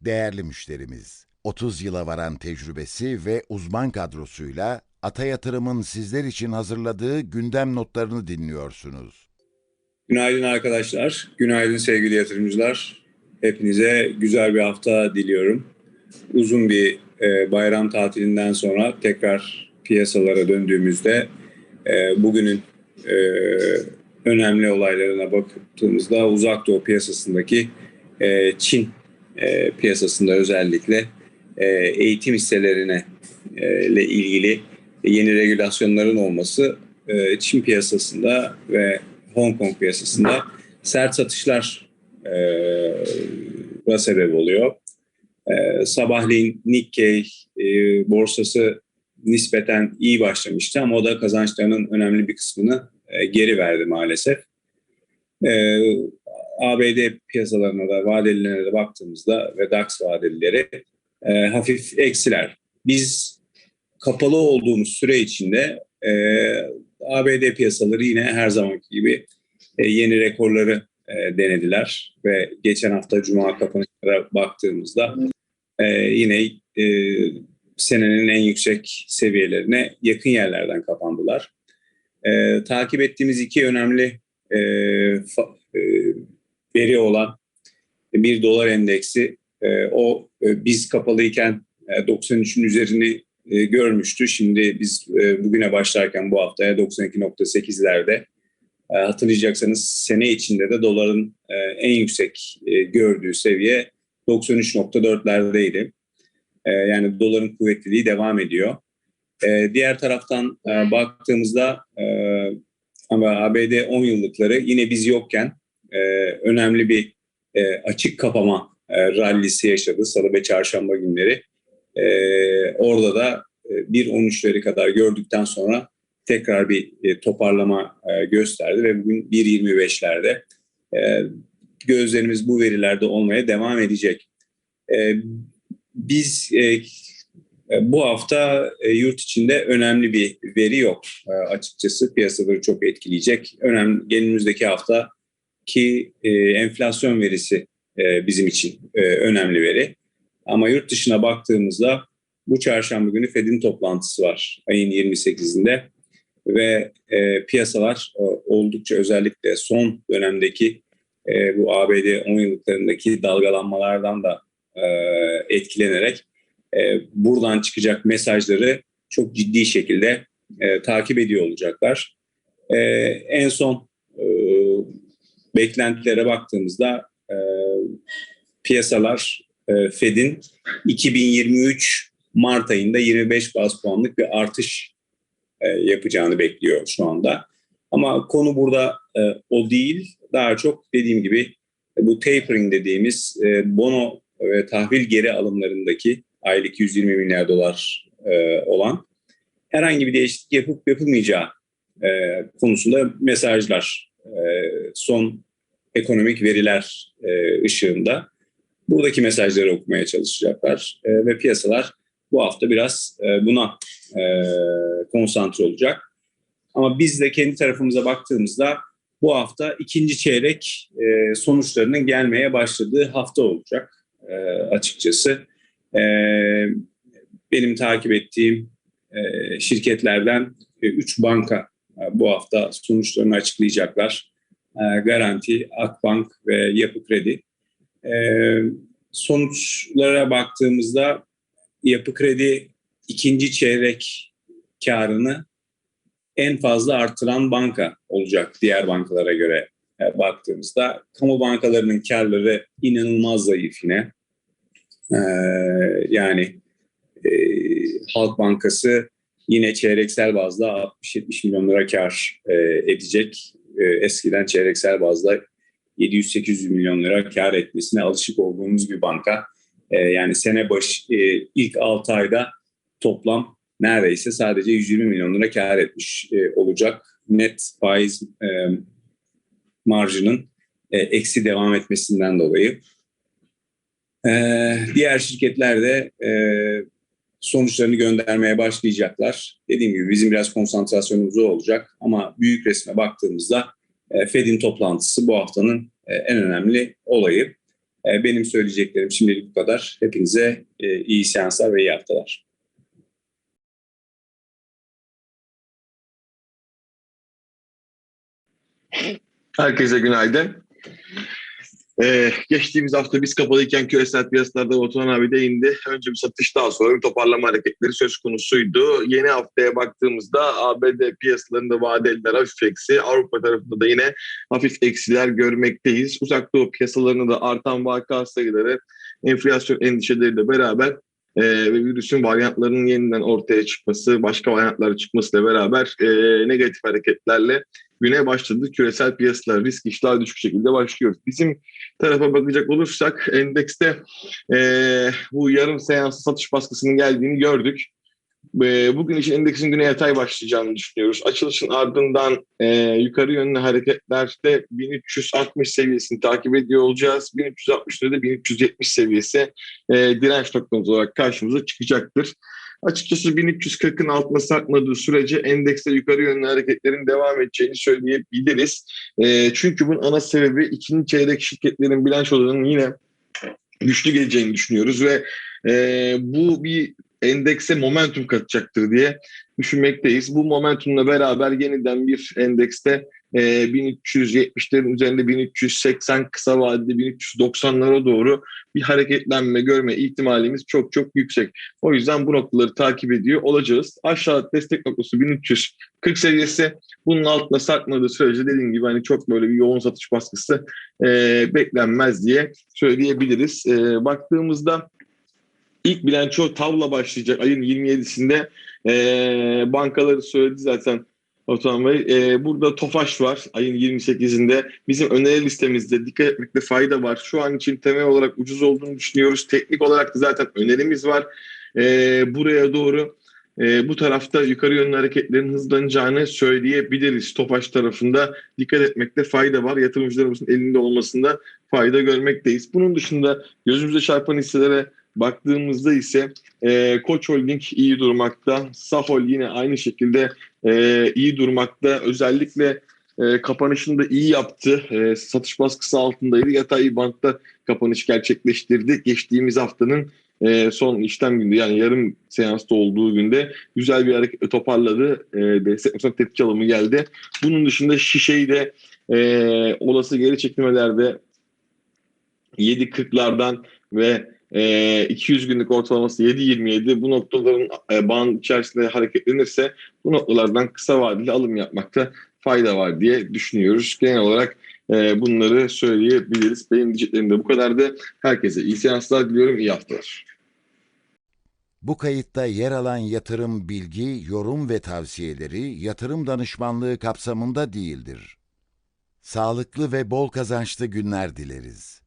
Değerli müşterimiz, 30 yıla varan tecrübesi ve uzman kadrosuyla Ata Yatırım'ın sizler için hazırladığı gündem notlarını dinliyorsunuz. Günaydın arkadaşlar, günaydın sevgili yatırımcılar. Hepinize güzel bir hafta diliyorum. Uzun bir e, bayram tatilinden sonra tekrar piyasalara döndüğümüzde e, bugünün e, önemli olaylarına baktığımızda uzak doğu piyasasındaki Çin piyasasında özellikle eğitim hisselerine ile ilgili yeni regülasyonların olması Çin piyasasında ve Hong Kong piyasasında sert satışlar e, sebep oluyor. E, sabahleyin Nikkei e, borsası nispeten iyi başlamıştı ama o da kazançlarının önemli bir kısmını e, geri verdi maalesef. E, ABD piyasalarına da vadelilerine de baktığımızda ve DAX vadelileri e, hafif eksiler. Biz kapalı olduğumuz süre içinde e, ABD piyasaları yine her zamanki gibi e, yeni rekorları e, denediler ve geçen hafta Cuma kapanışlara baktığımızda e, yine e, senenin en yüksek seviyelerine yakın yerlerden kapandılar. E, takip ettiğimiz iki önemli e, fa, e, veri olan bir dolar endeksi e, o e, biz kapalıyken e, 93'ün üzerini e, görmüştü. Şimdi biz e, bugüne başlarken bu haftaya 92.8'lerde e, hatırlayacaksanız sene içinde de doların e, en yüksek e, gördüğü seviye 93.4'lerdeydi. E, yani doların kuvvetliliği devam ediyor. E, diğer taraftan e, baktığımızda e, ama ABD 10 yıllıkları yine biz yokken e, önemli bir e, açık kapama e, rallisi yaşadı salı ve çarşamba günleri. E, orada da e, 1.13'leri kadar gördükten sonra tekrar bir e, toparlama e, gösterdi ve bugün 1.25'lerde e, gözlerimiz bu verilerde olmaya devam edecek. E, biz e bu hafta e, yurt içinde önemli bir veri yok e, açıkçası piyasaları çok etkileyecek. Önemli önümüzdeki hafta ki e, enflasyon verisi e, bizim için e, önemli veri. Ama yurt dışına baktığımızda bu çarşamba günü Fed'in toplantısı var ayın 28'inde ve e, piyasalar e, oldukça özellikle son dönemdeki e, bu ABD 10 yıllıklarındaki dalgalanmalardan da e, etkilenerek e, buradan çıkacak mesajları çok ciddi şekilde e, takip ediyor olacaklar. E, en son e, beklentilere baktığımızda e, piyasalar e, Fed'in 2023 Mart ayında 25 bas puanlık bir artış e, yapacağını bekliyor şu anda. Ama konu burada e, o değil. Daha çok dediğim gibi e, bu tapering dediğimiz e, bono ve tahvil geri alımlarındaki aylık 120 milyar dolar e, olan herhangi bir değişiklik yapıp yapılmayacağı e, konusunda mesajlar e, son ekonomik veriler e, ışığında buradaki mesajları okumaya çalışacaklar e, ve piyasalar bu hafta biraz e, buna e, konsantre olacak. Ama biz de kendi tarafımıza baktığımızda bu hafta ikinci çeyrek e, sonuçlarının gelmeye başladığı hafta olacak e, açıkçası. E, benim takip ettiğim e, şirketlerden 3 e, banka e, bu hafta sonuçlarını açıklayacaklar. E, Garanti, Akbank ve Yapı Kredi. E, sonuçlara baktığımızda Yapı Kredi ikinci çeyrek karını en fazla artıran banka olacak diğer bankalara göre e, baktığımızda. Kamu bankalarının karları inanılmaz zayıf yine. Ee, yani e, Halk Bankası yine çeyreksel bazda 60-70 milyon lira kar e, edecek. E, eskiden çeyreksel bazda 700-800 milyon lira kar etmesine alışık olduğumuz bir banka. E, yani sene başı e, ilk 6 ayda toplam neredeyse sadece 120 milyon lira kar etmiş e, olacak. Net faiz e, marjının e, eksi devam etmesinden dolayı. E, diğer şirketler de e, sonuçlarını göndermeye başlayacaklar. Dediğim gibi bizim biraz konsantrasyonumuz olacak ama büyük resme baktığımızda e, Fed'in toplantısı bu haftanın e, en önemli olayı. E, benim söyleyeceklerim şimdilik bu kadar. Hepinize e, iyi seanslar ve iyi haftalar. Herkese günaydın. Ee, geçtiğimiz hafta biz kapalıyken küresel piyasalarda Batuhan abi değindi. Önce bir satış daha sonra bir toparlama hareketleri söz konusuydu. Yeni haftaya baktığımızda ABD piyasalarında vadeliler hafif eksi, Avrupa tarafında da yine hafif eksiler görmekteyiz. Uzak Doğu piyasalarında da artan vaka sayıları, enflasyon endişeleriyle beraber e, ve virüsün varyantlarının yeniden ortaya çıkması, başka varyantlar çıkmasıyla beraber e, negatif hareketlerle güne başladı. Küresel piyasalar risk iştahı düşük şekilde başlıyoruz. Bizim tarafa bakacak olursak endekste e, bu yarım seansı satış baskısının geldiğini gördük. E, bugün için endeksin güne yatay başlayacağını düşünüyoruz. Açılışın ardından e, yukarı yönlü hareketlerde 1360 seviyesini takip ediyor olacağız. 1360 da 1370 seviyesi e, direnç noktamız olarak karşımıza çıkacaktır. Açıkçası 1340'ın altına sarkmadığı sürece endekste yukarı yönlü hareketlerin devam edeceğini söyleyebiliriz. E, çünkü bunun ana sebebi ikinci çeyrek şirketlerin bilançolarının yine güçlü geleceğini düşünüyoruz ve e, bu bir endekse momentum katacaktır diye düşünmekteyiz. Bu momentumla beraber yeniden bir endekste e, 1370'lerin üzerinde 1380 kısa vadede 1390'lara doğru bir hareketlenme görme ihtimalimiz çok çok yüksek. O yüzden bu noktaları takip ediyor olacağız. Aşağı destek noktası 1340 seviyesi. Bunun altına sarkmadığı sürece dediğim gibi hani çok böyle bir yoğun satış baskısı e, beklenmez diye söyleyebiliriz. E, baktığımızda ilk bilanço tavla başlayacak ayın 27'sinde e, bankaları söyledi zaten Batuhan Bey. E, burada Tofaş var ayın 28'inde. Bizim öneri listemizde dikkat etmekte fayda var. Şu an için temel olarak ucuz olduğunu düşünüyoruz. Teknik olarak da zaten önerimiz var. E, buraya doğru e, bu tarafta yukarı yönlü hareketlerin hızlanacağını söyleyebiliriz. Tofaş tarafında dikkat etmekte fayda var. Yatırımcılarımızın elinde olmasında fayda görmekteyiz. Bunun dışında gözümüze çarpan hisselere baktığımızda ise e, Koç Holding iyi durmakta. Sahol yine aynı şekilde e, iyi durmakta. Özellikle e, kapanışını da iyi yaptı. E, satış baskısı altındaydı. Yatay bantta kapanış gerçekleştirdi. Geçtiğimiz haftanın e, son işlem günde yani yarım seansta olduğu günde güzel bir hareket toparladı. E, mesela tepki alımı geldi. Bunun dışında şişeyi de e, olası geri çekilmelerde 7.40'lardan ve e, 200 günlük ortalaması 7.27 bu noktaların e, bağın içerisinde hareketlenirse bu noktalardan kısa vadeli alım yapmakta fayda var diye düşünüyoruz. Genel olarak e, bunları söyleyebiliriz. Benim diyeceklerim de bu kadardı. Herkese iyi seanslar diliyorum. iyi haftalar. Bu kayıtta yer alan yatırım bilgi, yorum ve tavsiyeleri yatırım danışmanlığı kapsamında değildir. Sağlıklı ve bol kazançlı günler dileriz.